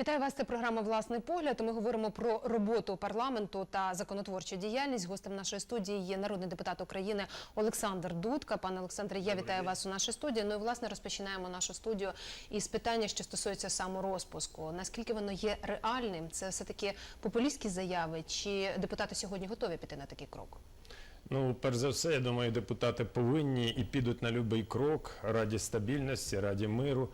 Вітаю вас. Це програма Власний погляд. Ми говоримо про роботу парламенту та законотворчу діяльність. Гостем нашої студії є народний депутат України Олександр Дудка. Пане Олександре, я вітаю вас у нашій студії. Ну і власне розпочинаємо нашу студію із питання, що стосується саморозпуску. Наскільки воно є реальним? Це все таки популістські заяви? Чи депутати сьогодні готові піти на такий крок? Ну, перш за все, я думаю, депутати повинні і підуть на будь-який крок раді стабільності, раді миру,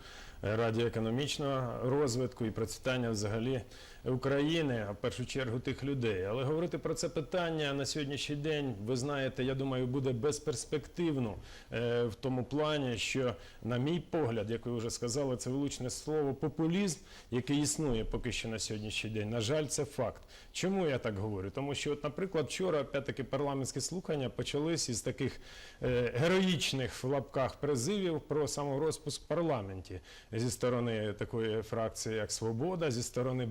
е, раді економічного розвитку і процвітання взагалі України, а в першу чергу тих людей. Але говорити про це питання на сьогоднішній день, ви знаєте, я думаю, буде безперспективно е, в тому плані, що, на мій погляд, як ви вже сказали, це влучне слово популізм, який існує поки що на сьогоднішній день. На жаль, це факт. Чому я так говорю? Тому що, от, наприклад, вчора опять-таки парламентські слухання почались із таких е, героїчних в лапках призивів про саморозпуск в парламенті зі сторони такої фракції, як Свобода, зі сторони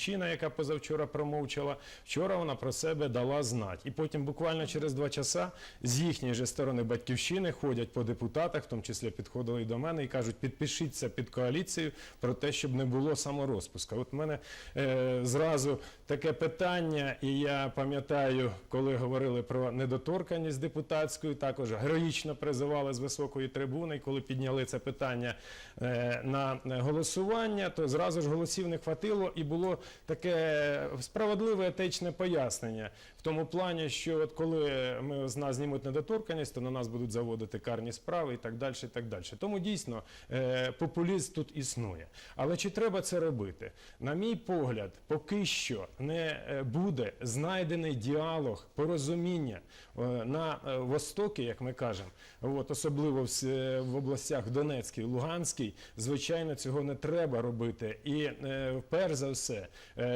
Батьківщина, яка позавчора промовчала. Вчора вона про себе дала знати. І потім буквально через два часа з їхньої же сторони Батьківщини ходять по депутатах, в тому числі підходили до мене, і кажуть, підпишіться під коаліцію про те, щоб не було саморозпуска. От мене е, зразу таке питання, і я пам'ятаю, коли говорили про недоторканність депутатську, також героїчно призивали з високої трибуни, і коли підняли це питання е, на голосування, то зразу ж голосів не хватило, і було таке справедливе етичне пояснення в тому плані, що от коли ми з нас знімуть недоторканність, то на нас будуть заводити карні справи і так далі. І так далі. Тому дійсно е, популізм тут існує. Але чи треба це робити? На мій погляд, поки що не е, буде знайдений діалог, порозуміння е, на Востокі, як ми кажемо, от, особливо в, областях Донецькій, Луганській, звичайно, цього не треба робити. І перш за все,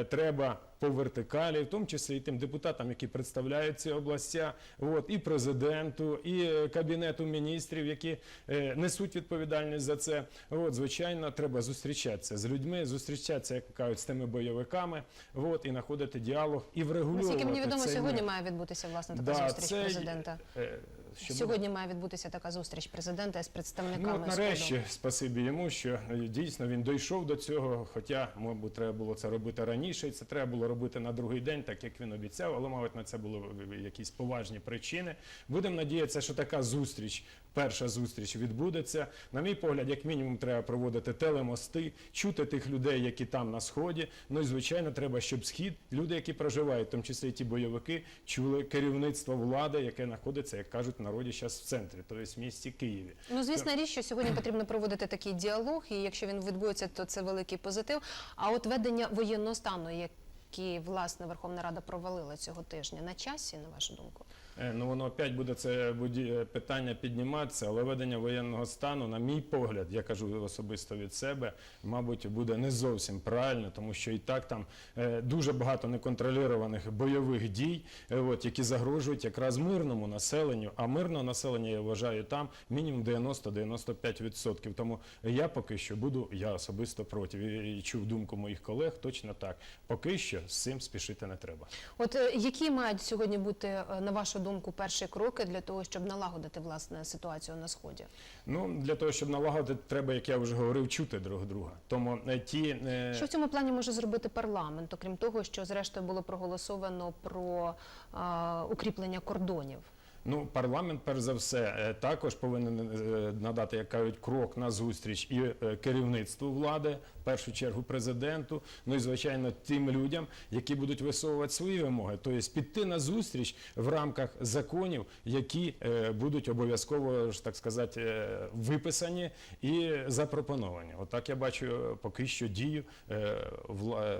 треба по вертикалі, в тому числі і тим депутатам, які представляють ці областя, от, і президенту, і е, кабінету міністрів, які е, несуть відповідальність за це. От, звичайно, треба зустрічатися з людьми, зустрічатися, як кажуть, з тими бойовиками, от, і знаходити діалог і врегульовувати Наскільки мені відомо, цей сьогодні мир. має відбутися власне така Да, зустріч це, президента. е, що буде? Сьогодні має відбутися така зустріч президента з Ну, представниками от нарешті, Сходу. спасибі йому, що е, дійсно він дійшов до цього. Хоча, мабуть, треба було це робити раніше, і це треба було робити на другий день, так як він обіцяв, але, мабуть, на це були е, якісь поважні причини. Будемо надіятися, що така зустріч, перша зустріч відбудеться. На мій погляд, як мінімум, треба проводити телемости, чути тих людей, які там на сході. Ну і звичайно, треба, щоб схід, люди, які проживають, в тому числі і ті бойовики, чули керівництво влади, яке знаходиться, як кажуть, в народі зараз в центрі, тобто в місті Києві. Ну, звісно, річ, що сьогодні потрібно проводити такий діалог, і якщо він відбудеться, то це великий позитив. А от ведення воєнного стану, який власне Верховна Рада провалила цього тижня, на часі, на вашу думку? Е, Ну воно опять буде це е, питання підніматися, але ведення воєнного стану, на мій погляд, я кажу особисто від себе, мабуть, буде не зовсім правильно, тому що і так там е, дуже багато неконтрольованих бойових дій, от, які загрожують якраз мирному населенню. А мирного населення я вважаю там мінімум 90-95%. Тому я поки що буду, я особисто проти. І, чув думку моїх колег, точно так. Поки що з цим спішити не треба. От які мають сьогодні бути, на вашу думку, перші кроки для того, щоб налагодити власне ситуацію на сході? Ну для того, щоб налагодити, треба, як я вже говорив, чути друг друга. Тому е, ті е, Що в цьому плані може зробити парламент, окрім того, що зрештою було проголосовано про е, укріплення кордонів? Ну парламент, перш за все, е, також повинен е, надати, як кажуть, крок на зустріч і е, керівництву влади, в першу чергу президенту. Ну і звичайно тим людям, які будуть висовувати свої вимоги, тобто піти на зустріч в рамках законів, які будуть обов'язково так сказати виписані і запропоновані. Отак я бачу поки що дію е, вла...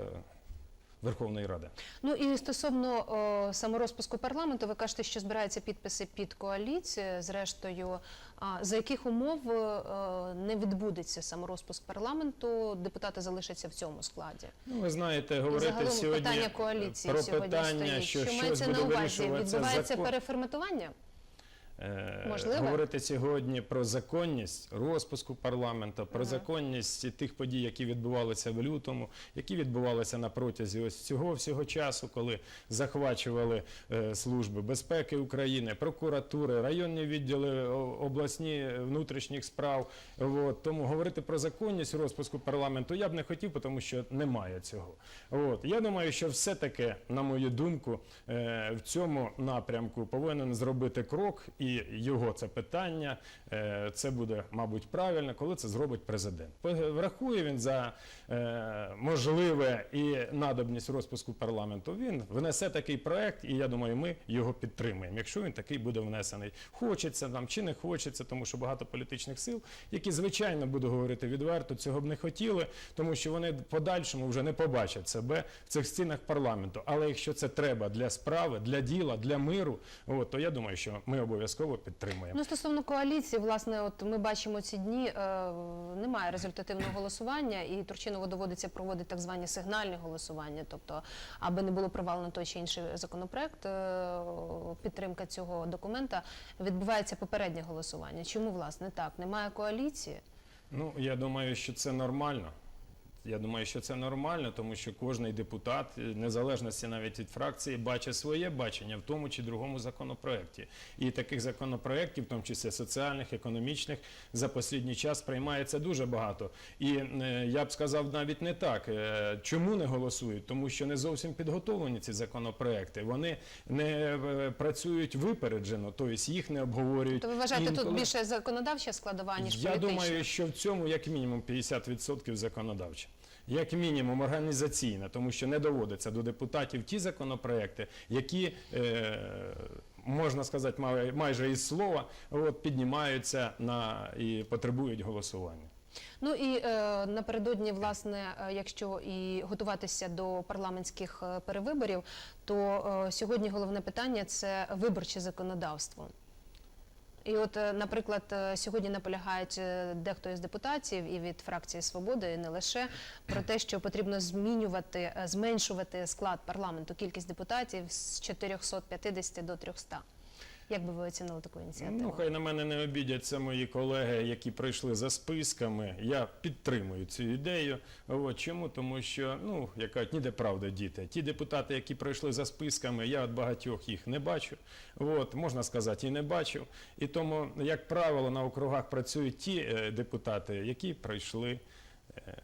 Верховної Ради. Ну і стосовно о, саморозпуску парламенту, ви кажете, що збираються підписи під коаліцію. Зрештою, а, за яких умов е, не відбудеться саморозпуск парламенту, депутати залишаться в цьому складі. Ну, ви знаєте, говорити Загалом сьогодні питання коаліції про сьогодні питання, стоїть. що, що щось буде на увазі? Відбувається закон. переформатування? Е, Можливе? говорити сьогодні про законність розпуску парламенту, про законність тих подій, які відбувалися в лютому, які відбувалися на протязі ось цього всього часу, коли захвачували е, служби безпеки України, прокуратури, районні відділи, обласні е, внутрішніх справ. От. Тому говорити про законність розпуску парламенту я б не хотів, тому що немає цього. От. Я думаю, що все-таки, на мою думку, в цьому напрямку повинен зробити крок, і його це питання. е, Це буде, мабуть, правильно, коли це зробить президент. Врахує він за е, можливе і надобність розпуску парламенту. Він внесе такий проект, і я думаю, ми його підтримуємо, якщо він такий буде внесений. Хочеться нам чи не хочеться, тому що багато політичних сил, які звичайно буду говорити відверто, цього б не хотіли, тому що вони подальшому вже не побачать себе в цих стінах парламенту. Але якщо це треба для справи, для діла, для миру, от, то я думаю, що ми обов'язково підтримуємо. Ну, стосовно коаліції, власне, от ми бачимо ці дні, е, немає результативного голосування, і Турчинову доводиться проводити так звані сигнальні голосування, тобто, аби не було провалено той чи інший законопроект, е, підтримка цього документа, відбувається попереднє голосування. Чому, власне, так? Немає коаліції? Ну, я думаю, що це нормально. Я думаю, що це нормально, тому що кожний депутат, е, незалежності навіть від фракції, бачить своє бачення в тому чи другому законопроекті. І таких законопроєктів, в тому числі соціальних, економічних, за останній час приймається дуже багато. І е, я б сказав навіть не так. Е, Чому не голосують? Тому що не зовсім підготовлені ці законопроекти. Вони не працюють випереджено, тобто їх не обговорюють. То ви вважаєте, тут більше законодавча складова, ніж Я думаю, що в цьому як мінімум 50% законодавче. Як мінімум організаційна, тому що не доводиться до депутатів ті законопроекти, які, е, можна сказати, май- майже із слова от, піднімаються на, і потребують голосування. Ну і е, напередодні, власне, е, якщо і готуватися до парламентських е, перевиборів, то е, сьогодні головне питання це виборче законодавство. І от, е, наприклад, е, сьогодні наполягають е, дехто із депутатів і від фракції Свободи, і не лише про те, що потрібно змінювати, зменшувати склад парламенту, кількість депутатів з 450 до 300. Як би ви оцінили таку ініціативу? Ну, хай на мене не обідяться мої колеги, які прийшли за списками. Я підтримую цю ідею. От, чому? Тому що, ну, як кажуть, ніде правда діти. Ті депутати, які пройшли за списками, я от багатьох їх не бачу. От, можна сказати, і не бачу. І тому, як правило, на округах працюють ті е, депутати, які пройшли. е,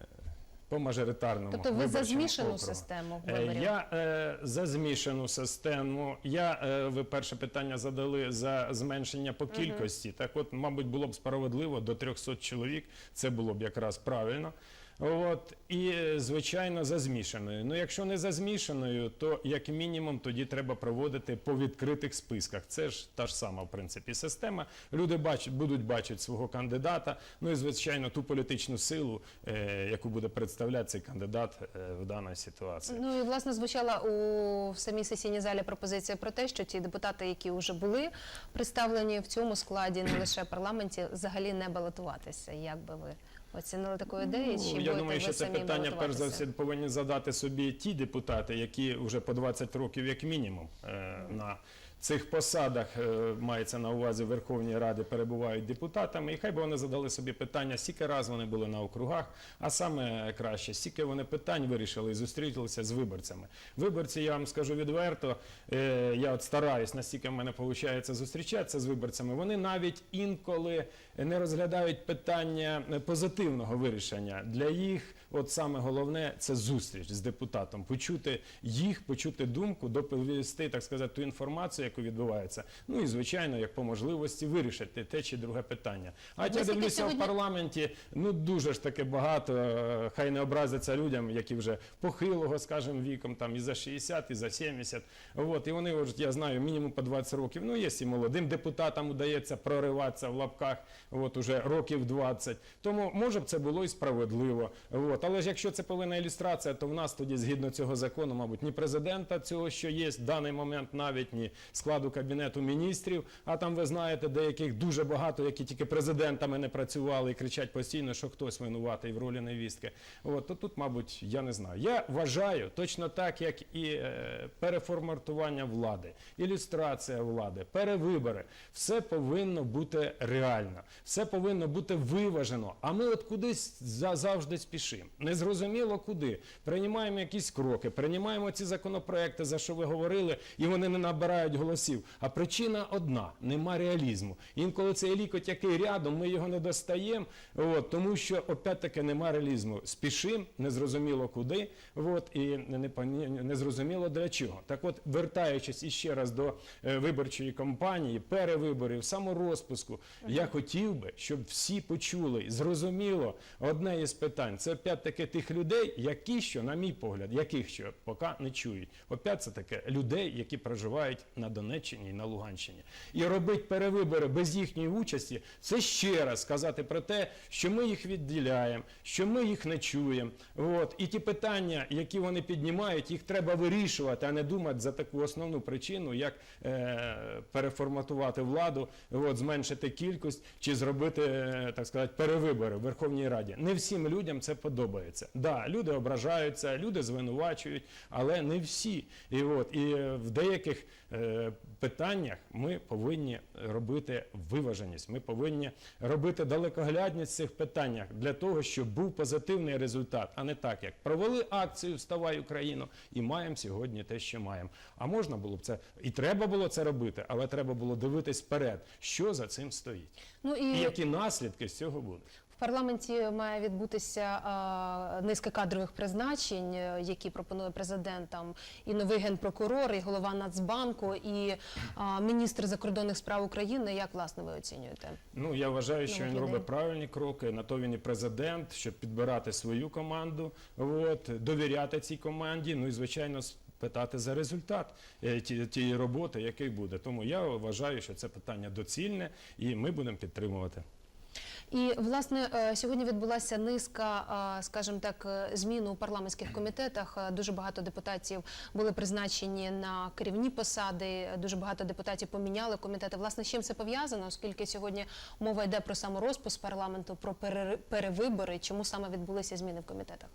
По мажоритарному Тобто ви за змішану округу. систему Е, виборів? Я е, за змішану систему. Я е, ви перше питання задали за зменшення по кількості. Так, от, мабуть, було б справедливо до 300 чоловік. Це було б якраз правильно. От і е, звичайно за змішаною. Ну, якщо не за змішаною, то як мінімум тоді треба проводити по відкритих списках. Це ж та ж сама в принципі система. Люди бачать, будуть бачити свого кандидата. Ну і звичайно ту політичну силу, е, яку буде представляти цей кандидат е, в даній ситуації. Ну і власне звучала у в самій сесійній залі пропозиція про те, що ті депутати, які вже були представлені в цьому складі, не лише парламенті, взагалі не балотуватися. Як би ви оцінили таку ідею? Ну, чи я думаю, що це питання перш за все повинні задати собі ті депутати, які вже по 20 років, як мінімум, е, на цих посадах е, мається на увазі Верховній Ради перебувають депутатами, і хай би вони задали собі питання, скільки раз вони були на округах, а саме краще, скільки вони питань вирішили і зустрілися з виборцями. Виборці, я вам скажу відверто, е, я от стараюсь, настільки в мене виходить зустрічатися з виборцями, вони навіть інколи не розглядають питання позитивного вирішення. Для їх, от саме головне, це зустріч з депутатом, почути їх, почути думку, доповісти, так сказати, ту інформацію, яку відбувається. Ну і звичайно, як по можливості вирішити те чи друге питання. А я дивлюся сьогодні- в парламенті, ну дуже ж таки багато. е, Хай не образиться людям, які вже похилого, скажімо, віком, там і за 60, і за 70. От, і вони, от, я знаю, мінімум по 20 років. Ну, є і молодим депутатам удається прориватися в лапках, от уже років 20. Тому може б це було і справедливо. От. От, але ж якщо це повинна ілюстрація, то в нас тоді, згідно цього закону, мабуть, ні президента цього, що є в даний момент, навіть ні складу кабінету міністрів. А там ви знаєте, деяких дуже багато, які тільки президентами не працювали і кричать постійно, що хтось винуватий в ролі невістки. От то тут, мабуть, я не знаю. Я вважаю точно так, як і е, переформатування влади, ілюстрація влади, перевибори. Все повинно бути реально, все повинно бути виважено. А ми от кудись за- завжди спішимо. Незрозуміло куди. Приймаємо якісь кроки, приймаємо ці законопроекти, за що ви говорили, і вони не набирають голосів. А причина одна: нема реалізму. Інколи цей лікоть, який рядом, ми його не достаємо, от, тому що опять-таки нема реалізму. Спішимо, незрозуміло куди, от, і не, не, пон- для чого. Так от, вертаючись іще раз до е, виборчої кампанії, перевиборів, саморозпуску, я хотів би, щоб всі почули, зрозуміло одне із питань. Це опять-таки тих людей, які що, на мій погляд, яких що поки не чують. Опять це таке людей, які проживають на Донеччині і на Луганщині. І робити перевибори без їхньої участі, це ще раз сказати про те, що ми їх відділяємо, що ми їх не чуємо. От. І ті питання, які вони піднімають, їх треба вирішувати, а не думати за таку основну причину, як е, переформатувати владу, от, зменшити кількість чи зробити, е, так сказати, перевибори в Верховній Раді. Не всім людям це подобається. Да, люди ображаються, люди звинувачують, але не всі. І, от, і е, в деяких е, питаннях ми повинні робити виваженість. Ми повинні робити далекоглядність в цих питаннях для того, щоб був позитивний результат, а не так, як провели акцію Вставай Україну і маємо сьогодні те, що маємо. А можна було б це і треба було це робити, але треба було дивитись вперед, що за цим стоїть, Ну і і які наслідки з цього будуть. Парламенті має відбутися низка кадрових призначень, е, які пропонує президент. Там і новий генпрокурор, і голова Нацбанку, і міністр закордонних справ України. Як власне ви оцінюєте? Ну я вважаю, що він робить правильні кроки. На то він і президент, щоб підбирати свою команду, от, довіряти цій команді. Ну і звичайно. Питати за результат е, тієї роботи, який буде. Тому я вважаю, що це питання доцільне, і ми будемо підтримувати. І власне е, сьогодні відбулася низка, е, скажімо так, е, змін у парламентських комітетах. Дуже багато депутатів були призначені на керівні посади. Дуже багато депутатів поміняли комітети. Власне, з чим це пов'язано, оскільки сьогодні мова йде про саморозпуск парламенту, про пере- перевибори. Чому саме відбулися зміни в комітетах?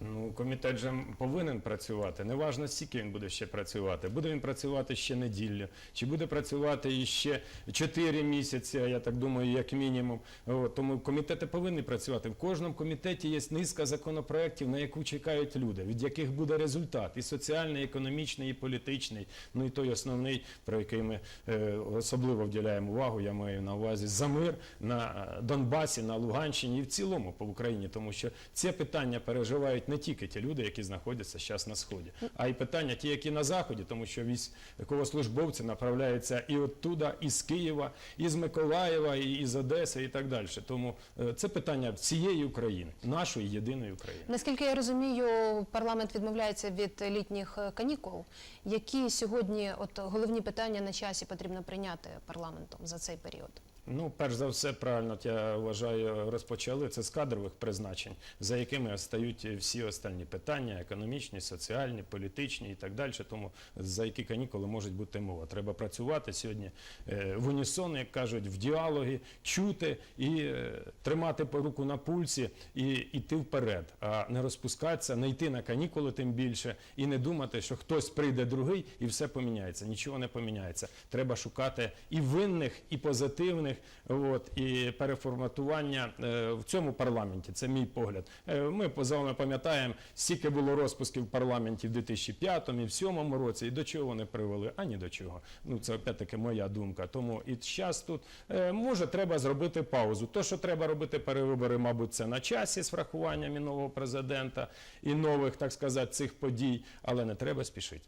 Ну, комітет же повинен працювати. Неважно, скільки він буде ще працювати. Буде він працювати ще неділю, чи буде працювати іще 4 місяці, я так думаю, як мінімум. От, тому комітети повинні працювати. В кожному комітеті є низка законопроєктів, на яку чекають люди, від яких буде результат і соціальний, і економічний, і політичний. Ну і той основний, про який ми е, особливо вділяємо увагу, я маю на увазі за мир на е, Донбасі, на Луганщині і в цілому по Україні, тому що це питання переживають не тільки ті люди, які знаходяться зараз на сході, а й питання ті, які на заході, тому що військовослужбовці направляються і оттуда, і з Києва, і з Миколаєва, і із Одеси, і так далі. Тому е, це питання всієї України, нашої єдиної України. Наскільки я розумію, парламент відмовляється від літніх е, канікул. Які сьогодні от головні питання на часі потрібно прийняти парламентом за цей період? Ну, перш за все, правильно я вважаю, розпочали це з кадрових призначень, за якими стають всі останні питання: економічні, соціальні, політичні і так далі. Тому за які канікули можуть бути мова. Треба працювати сьогодні е, в унісон, як кажуть, в діалогі, чути і е, тримати по руку на пульсі і йти вперед, а не розпускатися, не йти на канікули, тим більше, і не думати, що хтось прийде другий і все поміняється. Нічого не поміняється. Треба шукати і винних, і позитивних, от, і переформатування е, в цьому парламенті. Це мій погляд. Е, Ми з вами пам'ятаємо, скільки було розпусків в парламенті в 2005 і в 2007 році, і до чого вони привели, а ні до чого. Ну це опять-таки моя думка. Тому і зараз тут е, може треба зробити паузу. То, що треба робити перевибори, мабуть, це на часі з врахуванням і нового президента і нових, так сказати, цих подій, але не треба спішити.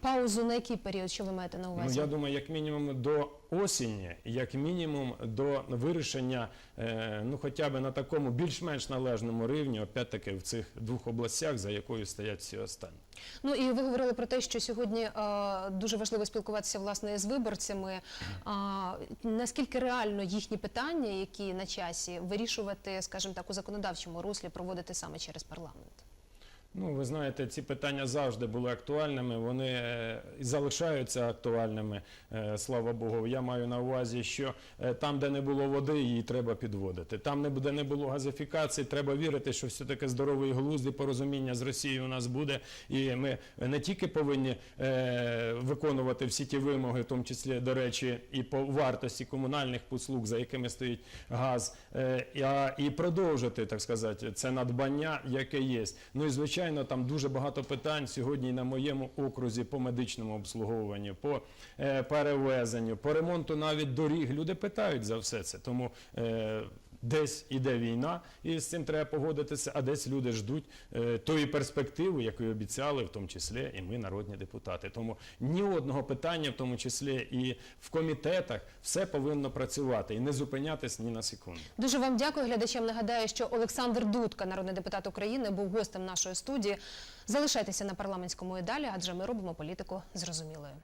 Паузу на який період, що ви маєте на Ну, увазі? я думаю, як мінімум до осені, як мінімум до вирішення, е, ну хоча б на такому більш-менш належному рівні, опять-таки в цих двох областях, за якою стоять всі останні. Ну і ви говорили про те, що сьогодні е, дуже важливо спілкуватися власне з виборцями. А, наскільки реально їхні питання, які на часі, вирішувати, скажімо так, у законодавчому руслі, проводити саме через парламент? Ну, ви знаєте, ці питання завжди були актуальними. Вони е, і залишаються актуальними. е, Слава Богу. Я маю на увазі, що е, там, де не було води, її треба підводити. Там, де не було газифікації, треба вірити, що все-таки здоровий глузд і порозуміння з Росією у нас буде. І ми не тільки повинні виконувати всі ті вимоги, в тому числі, до речі, і по вартості комунальних послуг, за якими стоїть газ, а і продовжити, так сказати, це надбання, яке є. Ну і звичайно, там дуже багато питань сьогодні на моєму окрузі по медичному обслуговуванню, по е, перевезенню, по ремонту навіть доріг. Люди питають за все це. Тому е, Десь іде війна, і з цим треба погодитися, а десь люди ждуть е, тої перспективи, яку обіцяли, в тому числі і ми, народні депутати. Тому ні одного питання, в тому числі і в комітетах, все повинно працювати і не зупинятись ні на секунду. Дуже вам дякую. Глядачам нагадаю, що Олександр Дудка, народний депутат України, був гостем нашої студії. Залишайтеся на парламентському і далі, адже ми робимо політику зрозумілою.